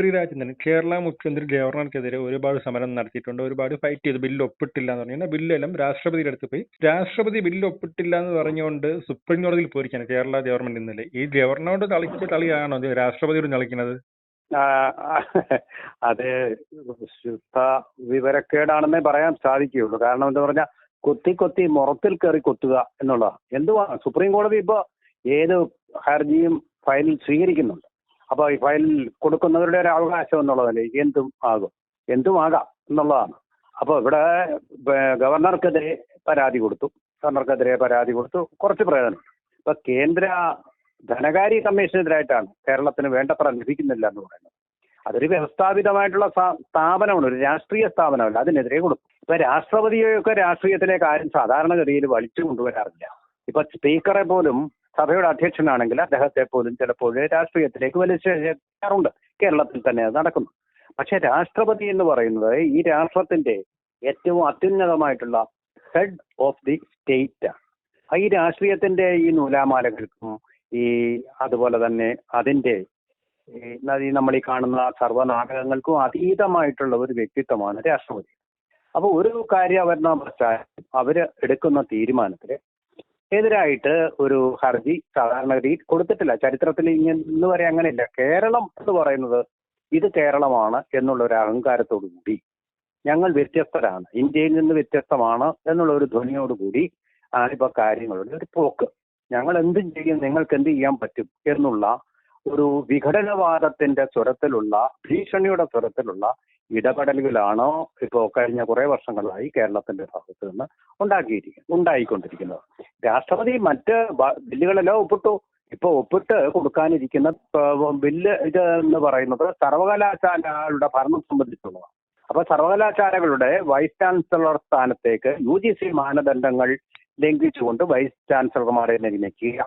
ശ്രീരാജേന്ദ്രൻ കേരള മുഖ്യമന്ത്രി ഗവർണർക്കെതിരെ ഒരുപാട് സമരം നടത്തിയിട്ടുണ്ട്. ഒരുപാട് ഫൈറ്റ് ചെയ്ത്. ബില്ല് ഒപ്പിട്ടില്ല എന്ന് പറഞ്ഞാൽ ബില്ലെല്ലാം രാഷ്ട്രപതിയുടെ അടുത്ത് പോയി. രാഷ്ട്രപതി ബില്ല് ഒപ്പിട്ടില്ല എന്ന് പറഞ്ഞുകൊണ്ട് സുപ്രീം കോടതിയിൽ പോയിരിക്കാണ് കേരള ഗവൺമെന്റ് ഇന്നലെ. ഈ ഗവർണറോട് തളിച്ച് തളിയാണോ? രാഷ്ട്രപതിയോട് തളിക്കുന്നത് അത് ശുദ്ധ വിവരക്കേടാണെന്നേ പറയാൻ സാധിക്കുകയുള്ളൂ. കാരണം എന്താ പറഞ്ഞാൽ കൊത്തി കൊത്തി മുറത്തിൽ കയറി കൊത്തുക എന്നുള്ളതാണ്. എന്തുവാ? സുപ്രീം കോടതി ഇപ്പോ ഏത് ഹർജിയും ഫയലിൽ സ്വീകരിക്കുന്നുണ്ട്. അപ്പൊ ഈ ഫയൽ കൊടുക്കുന്നവരുടെ ഒരു അവകാശം എന്നുള്ളതല്ലേ എന്തും ആകും. എന്തും ആകാം എന്നുള്ളതാണ്. അപ്പൊ ഇവിടെ ഗവർണർക്കെതിരെ പരാതി കൊടുത്തു. ഗവർണർക്കെതിരെ പരാതി കൊടുത്തു. കുറച്ച് പ്രയോജനം ഇപ്പൊ കേന്ദ്ര ധനകാര്യ കമ്മീഷനെതിരായിട്ടാണ് കേരളത്തിന് വേണ്ടത്ര ലഭിക്കുന്നില്ല എന്ന് പറയുന്നത്. അതൊരു വ്യവസ്ഥാപിതമായിട്ടുള്ള സ്ഥാ- സ്ഥാപനമാണ് ഒരു രാഷ്ട്രീയ സ്ഥാപനമല്ല. അതിനെതിരെ കൊടുക്കും ഇപ്പൊ രാഷ്ട്രപതിയൊക്കെ രാഷ്ട്രീയത്തിലെ കാര്യം സാധാരണഗതിയിൽ വലിച്ചു കൊണ്ടുവരാറില്ല. ഇപ്പൊ സ്പീക്കറെ പോലും സഭയുടെ അധ്യക്ഷനാണെങ്കിൽ അദ്ദേഹത്തെ പോലും ചിലപ്പോൾ രാഷ്ട്രീയത്തിലേക്ക് വലിച്ചെറിയാറുണ്ട്. കേരളത്തിൽ തന്നെ അത് നടക്കുന്നു. പക്ഷെ രാഷ്ട്രപതി എന്ന് പറയുന്നത് ഈ രാഷ്ട്രത്തിന്റെ ഏറ്റവും അത്യുന്നതമായിട്ടുള്ള ഹെഡ് ഓഫ് ദി സ്റ്റേറ്റ് ആണ്. ഈ രാഷ്ട്രീയത്തിന്റെ ഈ നൂലാമാലകൾക്കും ഈ അതുപോലെ തന്നെ അതിന്റെ നമ്മൾ ഈ കാണുന്ന സർവനാടകങ്ങൾക്കും അതീതമായിട്ടുള്ള ഒരു വ്യക്തിത്വമാണ് രാഷ്ട്രപതി. അപ്പൊ ഒരു കാര്യം വച്ചാൽ അവർ എടുക്കുന്ന തീരുമാനത്തിന് എതിരായിട്ട് ഒരു ഹർജി സാധാരണഗതിയിൽ കൊടുത്തിട്ടില്ല. ചരിത്രത്തിൽ ഇന്ന് വരെ അങ്ങനെയില്ല. കേരളം എന്ന് പറയുന്നത് ഇത് കേരളമാണ് എന്നുള്ള ഒരു അഹങ്കാരത്തോടു കൂടി ഞങ്ങൾ വ്യത്യസ്തരാണ്. ഇന്ത്യയിൽ നിന്ന് വ്യത്യസ്തമാണ് എന്നുള്ള ഒരു ധ്വനിയോടുകൂടി ആണിപ്പോ കാര്യങ്ങളുടെ ഒരു പോക്ക്. ഞങ്ങൾ എന്തും ചെയ്യും നിങ്ങൾക്ക് എന്ത് ചെയ്യാൻ പറ്റും എന്നുള്ള ഒരു വിഘടനവാദത്തിന്റെ സ്വരത്തിലുള്ള ഭീഷണിയുടെ സ്വരത്തിലുള്ള ഇടപെടലുകളാണോ ഇപ്പോ കഴിഞ്ഞ കുറെ വർഷങ്ങളായി കേരളത്തിന്റെ ഭാഗത്ത് നിന്ന് ഉണ്ടാക്കിയിരിക്കുന്നത് ഉണ്ടായിക്കൊണ്ടിരിക്കുന്നത്. രാഷ്ട്രപതി മറ്റ് ബില്ലുകളെല്ലാം ഒപ്പിട്ടു. ഇപ്പൊ ഒപ്പിട്ട് കൊടുക്കാനിരിക്കുന്ന ബില്ല് ഇത് എന്ന് പറയുന്നത് സർവകലാശാലകളുടെ ഭരണം സംബന്ധിച്ചുള്ളതാണ് അപ്പൊ സർവകലാശാലകളുടെ വൈസ് ചാൻസലർ സ്ഥാനത്തേക്ക് യു ജി സി മാനദണ്ഡങ്ങൾ ലംഘിച്ചുകൊണ്ട് വൈസ് ചാൻസലർമാരെ നിയമിക്കുക.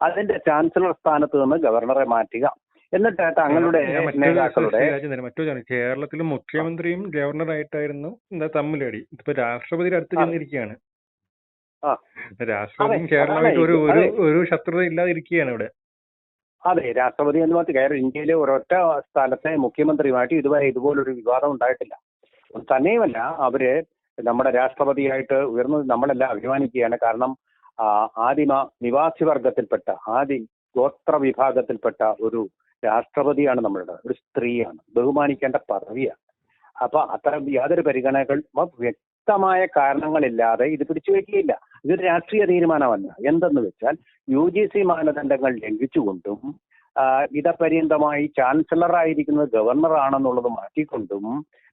അതിന്റെ ചാൻസലർ സ്ഥാനത്ത് നിന്ന് ഗവർണറെ മാറ്റുക. എന്നിട്ട് തങ്ങളുടെ നേതാക്കളുടെ മറ്റൊരു കേരളത്തിൽ മുഖ്യമന്ത്രിയും ഗവർണറായിട്ടായിരുന്നു തമ്മിലടി. ഇപ്പൊ രാഷ്ട്രപതിയുടെ അടുത്ത് ചെന്നിരിക്കുകയാണ്. രാഷ്ട്രപതിയും കേരളമായിട്ട് ഒരു ഒരു ഒരു ശത്രുത ഇല്ലാതിരിക്കുകയാണ് ഇവിടെ. അതെ രാഷ്ട്രപതി എന്ന് മാത്രം കേരള ഇന്ത്യയിലെ ഒരൊറ്റ സ്ഥലത്തെ മുഖ്യമന്ത്രിയുമായിട്ട് ഇതുവരെ ഇതുപോലൊരു വിവാദം ഉണ്ടായിട്ടില്ല. തന്നെയുമല്ല അവർ നമ്മുടെ രാഷ്ട്രപതിയായിട്ട് ഉയർന്നു നമ്മളെല്ലാം അഭിമാനിക്കുകയാണ്. കാരണം ആദിമ നിവാസി വർഗത്തിൽപ്പെട്ട ആദി ഗോത്ര വിഭാഗത്തിൽപ്പെട്ട ഒരു രാഷ്ട്രപതിയാണ് നമ്മളുടെ. ഒരു സ്ത്രീയാണ്. ബഹുമാനിക്കേണ്ട പദവിയാണ്. അപ്പൊ അത്തരം യാതൊരു പരിഗണനകൾ വ്യക്തമായ കാരണങ്ങളില്ലാതെ ഇത് പിടിച്ചു വെക്കുകയില്ല ഇതൊരു രാഷ്ട്രീയ തീരുമാനമല്ല. എന്തെന്ന് വെച്ചാൽ യു ജി സി മാനദണ്ഡങ്ങൾ ലംഘിച്ചുകൊണ്ടും ഇതപര്യന്തമായി ചാൻസലർ ആയിരിക്കുന്നത് ഗവർണർ ആണെന്നുള്ളത് മാറ്റിക്കൊണ്ടും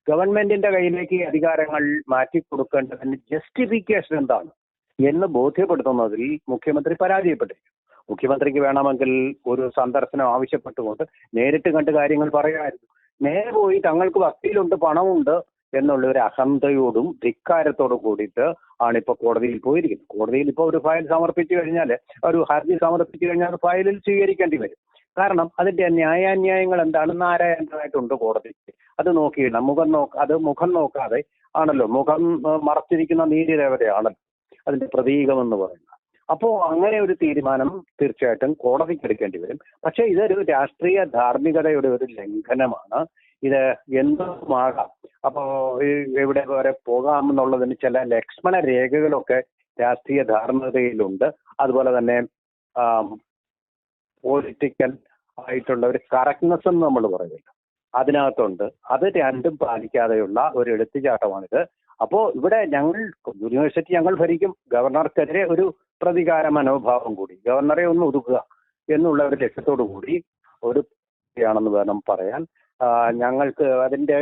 ഗവൺമെന്റിന്റെ കയ്യിലേക്ക് അധികാരങ്ങൾ മാറ്റിക്കൊടുക്കേണ്ടതിന് ജസ്റ്റിഫിക്കേഷൻ എന്താണ് എന്ന് ബോധ്യപ്പെടുത്തുന്നതിൽ മുഖ്യമന്ത്രി പരാജയപ്പെട്ടിരിക്കും മുഖ്യമന്ത്രിക്ക് വേണമെങ്കിൽ ഒരു സന്ദർശനം ആവശ്യപ്പെട്ടുകൊണ്ട് നേരിട്ട് കണ്ട് കാര്യങ്ങൾ പറയാമായിരുന്നു. നേരെ പോയി തങ്ങൾക്ക് വക്കീലുണ്ട് പണമുണ്ട് എന്നുള്ള ഒരു അഹന്തയോടും ധിക്കാരത്തോടും കൂടിയിട്ട് ആണ് ഇപ്പൊ കോടതിയിൽ പോയിരിക്കുന്നത്. കോടതിയിൽ ഇപ്പൊ ഒരു ഫയൽ സമർപ്പിച്ചു കഴിഞ്ഞാൽ ഒരു ഹർജി സമർപ്പിച്ചു കഴിഞ്ഞാൽ ഫയലിൽ സ്വീകരിക്കേണ്ടി വരും. കാരണം അതിന്റെ ന്യായാന്യായങ്ങൾ എന്താണെന്ന് ആരായേണ്ടതായിട്ടുണ്ട് കോടതിക്ക് അത് നോക്കിയില്ല. മുഖം നോക്ക അത് മുഖം നോക്കാതെ ആണല്ലോ. മുഖം മറച്ചിരിക്കുന്ന നീതിദേവതയാണല്ലോ അതിന്റെ പ്രതീകം എന്ന് പറയുന്നത്. അപ്പോ അങ്ങനെ ഒരു തീരുമാനം തീർച്ചയായിട്ടും കോടതിക്ക് എടുക്കേണ്ടി വരും. പക്ഷേ ഇതൊരു രാഷ്ട്രീയ ധാർമ്മികതയുടെ ഒരു ലംഘനമാണ്. ഇത് എന്തുമാകാം? അപ്പോ ഈ എവിടെ വരെ പോകാമെന്നുള്ളതിന് ചില ലക്ഷ്മണ രേഖകളൊക്കെ രാഷ്ട്രീയ ധാർമ്മികതയിലുണ്ട് അതുപോലെ തന്നെ പൊളിറ്റിക്കൽ ആയിട്ടുള്ള ഒരു കറക്റ്റ്നെസ് എന്ന് നമ്മൾ പറയുന്നത്. അതിനകത്തുണ്ട്. അത് രണ്ടും പാലിക്കാതെയുള്ള ഒരു എടുത്തുചാട്ടമാണിത് അപ്പോ ഇവിടെ ഞങ്ങൾ യൂണിവേഴ്സിറ്റി ഞങ്ങൾ ഭരിക്കും. ഗവർണർക്കെതിരെ ഒരു പ്രതികാര മനോഭാവം കൂടി ഗവർണറെ ഒന്ന് ഒതുക്കുക എന്നുള്ള ഒരു ലക്ഷ്യത്തോടു കൂടി ഒരു ആണെന്ന് വേണം പറയാൻ. ഞങ്ങൾക്ക് അതിന്റെ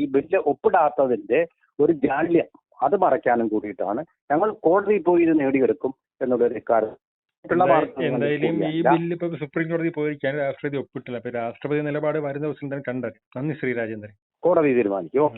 ഈ ബില്ല് ഒപ്പിടാത്തതിന്റെ ഒരു ജാള്യം അത് മറയ്ക്കാനും കൂടിയിട്ടാണ്. ഞങ്ങൾ കോടതിയിൽ പോയി ഇത് നേടിയെടുക്കും എന്നുള്ളൊരു കാര്യം. എന്തായാലും ഈ ബില്ല് ഇപ്പൊ സുപ്രീം കോടതി പോയിരിക്കാൻ രാഷ്ട്രപതി ഒപ്പിട്ടില്ല. അപ്പൊ രാഷ്ട്രപതി നിലപാട് വരുന്ന ദിവസം തന്നെ കണ്ടത് നന്ദി ശ്രീരാജേന്ദ്രൻ കോടതി തീരുമാനിക്കും.